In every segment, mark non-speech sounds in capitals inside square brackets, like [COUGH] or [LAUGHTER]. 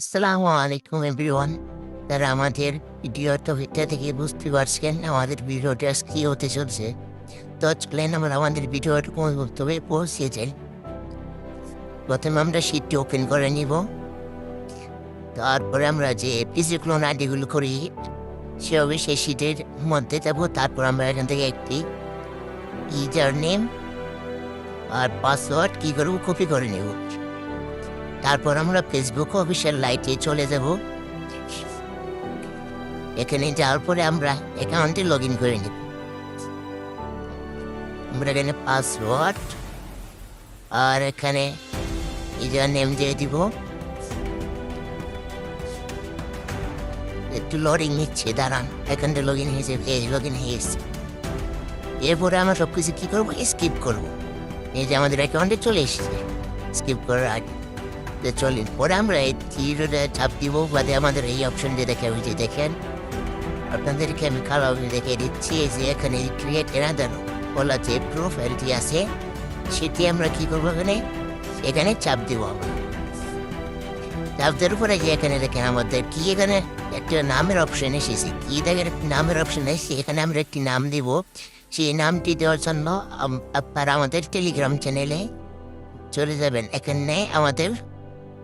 আসসালামু আলাইকুম এভরিওয়ান। তারা আমাদের ভিডিওটা ভিতর থেকে বুঝতে পারছেন আমাদের ভিডিওটা কী হতে চলছে। তো চলেন আমরা আমাদের ভিডিওটা কোন বক্তব্যে পৌঁছে যাই। প্রথমে আমরা শীটটি ওপেন করে নিব। তারপরে আমরা যে পিসি ক্লোন আইডিগুলো করি সেভাবে সেই শীটের মধ্যে যাব। তারপর আমরা এখান থেকে একটি ইউজার নেম আর পাসওয়ার্ড কী করব কপি করে নেব। তারপর আমরা ফেসবুক অফিসিয়াল লাইটে চলে যাব। এখানে যাওয়ার পরে আমরা অ্যাকাউন্টে লগ ইন করে নিব। আমরা এখানে পাসওয়ার্ড আর এখানে ইউজার নেম দিয়ে দিব। একটু লোডিং নিচ্ছে, দাঁড়ান। এখানটা লগ ইন হয়েছে লগ ইন হয়েছে এরপরে আমরা সব কিছু কী করব? স্কিপ করব। এই যে আমাদের অ্যাকাউন্টে চলে এসেছে। স্কিপ করার আগে তো চলেন পরে আমরা এই থিয়েটারে চাপ দিব, বাদে আমাদের এই অপশন দিয়ে দেখে ওই যে দেখেন। আপনাদেরকে আমি কালারে দেখে দিচ্ছি যে এখানে ক্রিয়েট এনাদার বলা যে প্রুফ প্রোফাইলটি আছে। সেটি আমরা কি করব এখানে? এখানে চাপ দিব চাপ দেওয়ার পরে যে এখানে দেখেন আমাদের কি এখানে? একটা নামের অপশন এসেছে। কি দেখেন? নামের অপশন এসেছে। এখানে আমরা একটি নাম দিব। সেই নামটি দেওয়ার জন্য আপনারা আমাদের টেলিগ্রাম চ্যানেলে চলে যাবেন। এখানে আমাদের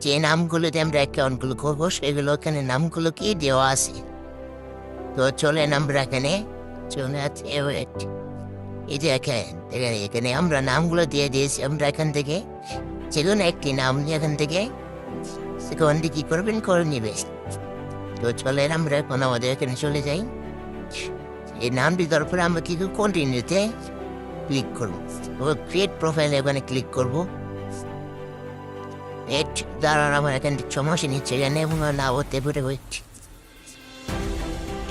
যে নামগুলোতে আমরা অ্যাকাউন্টগুলো করব সেগুলো এখানে নামগুলো কি দেওয়া আছে? তো চলেন আমরা এখানে চলে আছে wait। এই যে এখানে দেখেন, এখানে আমরা নামগুলো দিয়ে দিয়েছি আমরা এখান থেকে। যে কোনো একটি নাম নিয়ে এখান থেকে সেখান কি করবেন? করে নিবে তো চলেন আমরা এখন আমাদের এখানে চলে যাই। এই নামটি দেওয়ার পরে আমরা কিন্তু কন্টিনিউতে ক্লিক করব। ক্রিয়েট প্রোফাইল এখানে ক্লিক করব। এট দাঁড়ান আমার এখান থেকে সমস্যা নিচ্ছে এখানে এবং না হতে পারে হচ্ছে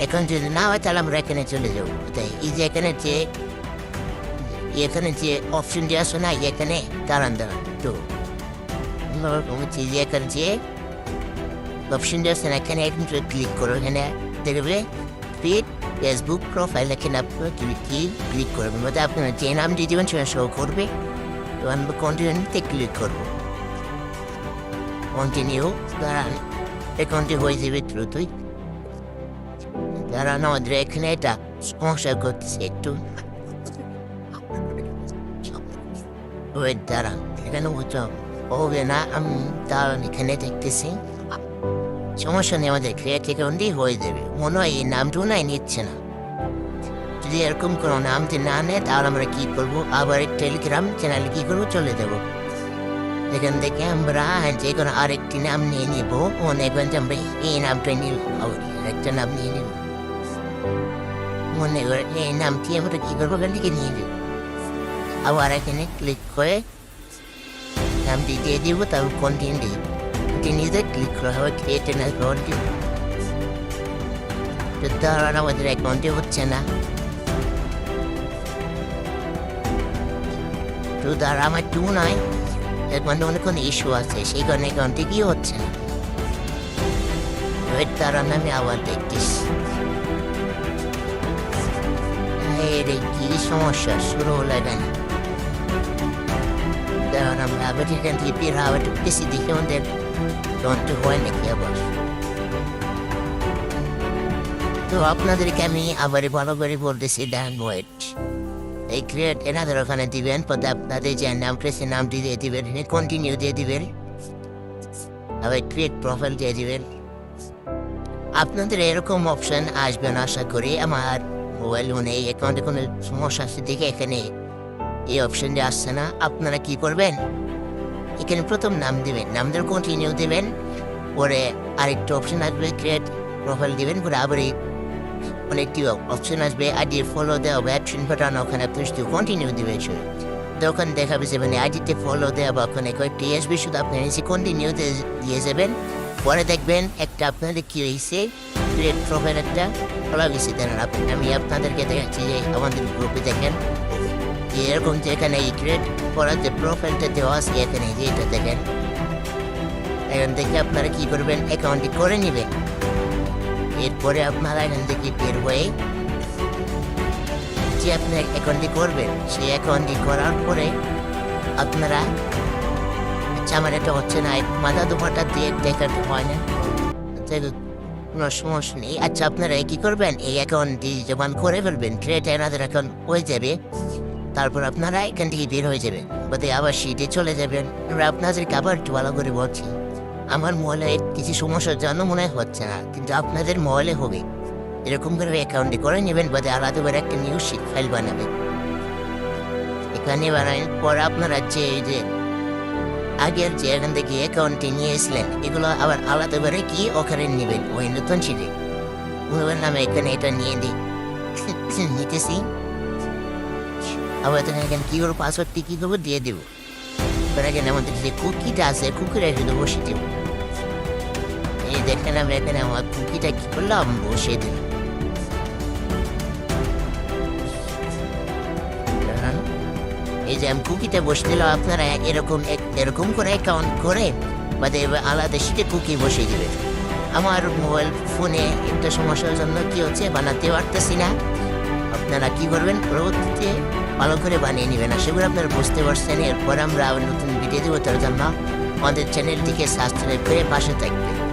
এখন যদি না হয় তাহলে আমরা এখানে চলে যাব। তাই যে এখানে যে এখানে যে অপশন যে আসে না এখানে তো হচ্ছে যে এখানে যে অপশন যে আছে না, এখানে ক্লিক করো এখানে দেখবে ফিট ফেসবুক প্রোফাইল এখানে আপনার ক্লিক করবেন। আপনার যে নামটি দেবেন সেটা শো করবে। তো আমরা কন্টিনিউতে ক্লিক করব। কন্টিনিউ দাঁড়ান একাউন্টে হয়ে যাবে দ্রুতই দাঁড়ান আমাদের এখানে এটা সমস্যা করতেছে একটু ওই দাঁড়ান এখানে হচ্ছে হবে না আমি দাঁড়ান এখানে দেখতেছি সমস্যা নেই আমাদের ক্রিয়েট অ্যাকাউন্টেই হয়ে যাবে মনে হয় এই নামটাও নাই নিচ্ছে না যদি এরকম কোনো নামটি না নেয় তাহলে আমরা কী করব আবার টেলিগ্রাম চ্যানেলে কী করব চলে যাব এখান থেকে আমরা যে কোনো আরেকটি নাম নিয়ে নিব। মনে করেন যে আমরা এই নামটা নিব। একটা নাম নিয়ে নিব। মনে করেন এই নামটি আমরা কি করব? এখান থেকে নিয়ে নিব। আবার এখানে ক্লিক করে নামটি দিয়ে দিব, তারপর কন্টিনিউ কন্টিনিউতে ক্লিক করা হবে ক্রিয়েট অ্যাকাউন্ট তো তার আমাদের অ্যাকাউন্টে হচ্ছে না। তো দ্বারা আমার টু নয় এর অনেক কোনো ইস্যু আছে। সেই কারণে অ্যাকাউন্টে কি হচ্ছে? না ওয়েট তারা আমি আবার দেখতেছি। রে, কি সমস্যা? শুরু হলো এখানে কারণ আমরা আবার এখান থেকে বের একটু বেশি দেখে আমাদের যন্ত্র হয় নাকি আবার। তো আপনাদেরকে আমি আবার ভালো করে বলতেছি ডান ওয়েট এই ক্রিয়েট এনাদের ওখানে দিবেন পরে আপনাদের যে নাম প্রেসে নাম দিয়ে দিবেন কন্টিনিউ দিয়ে দিবেন আবার ক্রিয়েট প্রোফাইল দিয়ে দিবেন আপনাদের এরকম অপশন আসবে না, আশা করি। আমার মোবাইল ফোনে অ্যাকাউন্টে কোনো সমস্যা আছে দেখে এখানে এই অপশনটি আসছে না। আপনারা কি করবেন? এখানে প্রথম নাম দিবেন। নাম দিয়ে কন্টিনিউ দিবেন। পরে আরেকটা অপশন আসবে ক্রিয়েট প্রোফাইল দিবেন। পরে আবার এই অনেকটি অপশন আসবে আইডি ফলো দেওয়া বা অ্যাপশন বাটন ওখানে আপনি শুধু কন্টিনিউ শুধু তখন দেখাবে যে মানে আইডিতে ফলো দেওয়া বা ওখানে কয়েকটি আসবে শুধু আপনি নিচে কন্টিনিউ দিয়ে যাবেন পরে দেখবেন একটা আপনাদের কি হয়েছে ক্রিয়েট প্রোফাইল একটা খোলা গেছে দেন আমি আপনাদেরকে দেখাচ্ছি যে আমাদের গ্রুপে দেখেন যে এরকম যে এখানে এই ক্রিয়েট করার যে প্রোফাইলটা দেওয়া আছে এখানে যে এটা দেখেন এখান থেকে আপনারা কি করবেন অ্যাকাউন্টটি করে নেবেন এরপরে আপনারা এখান থেকে বের হয়ে যে আপনি অ্যাকাউন্টটি করবেন, সেই অ্যাকাউন্টটি করার পরে আপনারা হচ্ছে আমার এটা হচ্ছে না মাথা দুপাটা দিয়ে দেখাতে হয় না। কোনো সমস্যা নেই। আচ্ছা আপনারা কি করবেন? এই অ্যাকাউন্টটি যখন করে ফেলবেন ট্রেটা এনাদের এখন হয়ে যাবে, তারপর আপনারা এখান থেকে বের হয়ে যাবেন বাদে আবার সিটে চলে যাবেন। এবার আপনাদেরকে আবার একটু ভালো করে বলছি। আমার মোবাইলে কিছু সমস্যার জন্য মনে হচ্ছে না, কিন্তু আপনাদের মোবাইলে হবে। এরকম করে অ্যাকাউন্টে করে নেবেন, বাদে আলাদা করে একটা নিউজ শিট ফাইল বানাবেন। এখানে বানান পর আপনারা যে এই যে আগের যে এখান থেকে অ্যাকাউন্টে নিয়েছিলেন এগুলো আবার আলাদা করে কি ওখানে নেবেন? ওই নতুন সিটে ওনার নামে এখানে এটা নিয়ে দিই। [COUGHS] নিতেছি। আবার এখানে এখানে কি করব পাসওয়ার্ডটি কি করব দিয়ে দেবো? এবার এখানে আমাদের যে কুকিটা আছে কুকিটা শুধু বসিয়ে দেবো। এই আমি এখানে আমার কুকিটা কি করলাম? বসিয়ে দিলাম। এই যে আমি কুকিটা বসে দিলাম, আপনারা এরকম এরকম করে অ্যাকাউন্ট করে এবার আলাদা সিটে কুকি বসিয়ে দেবেন আমার মোবাইল ফোনে একটা সমস্যার জন্য কি হচ্ছে? বানাতে পারতেছি না। আপনারা কি করবেন? পরবর্তীতে ভালো করে বানিয়ে নেবেন। আশা করি আপনারা বুঝতে পারছেন। এরপর আমরা নতুন ভিডিও দেবো। তার জন্য আমাদের চ্যানেলটিকে সাবস্ক্রাইব করে পাশে থাকবেন।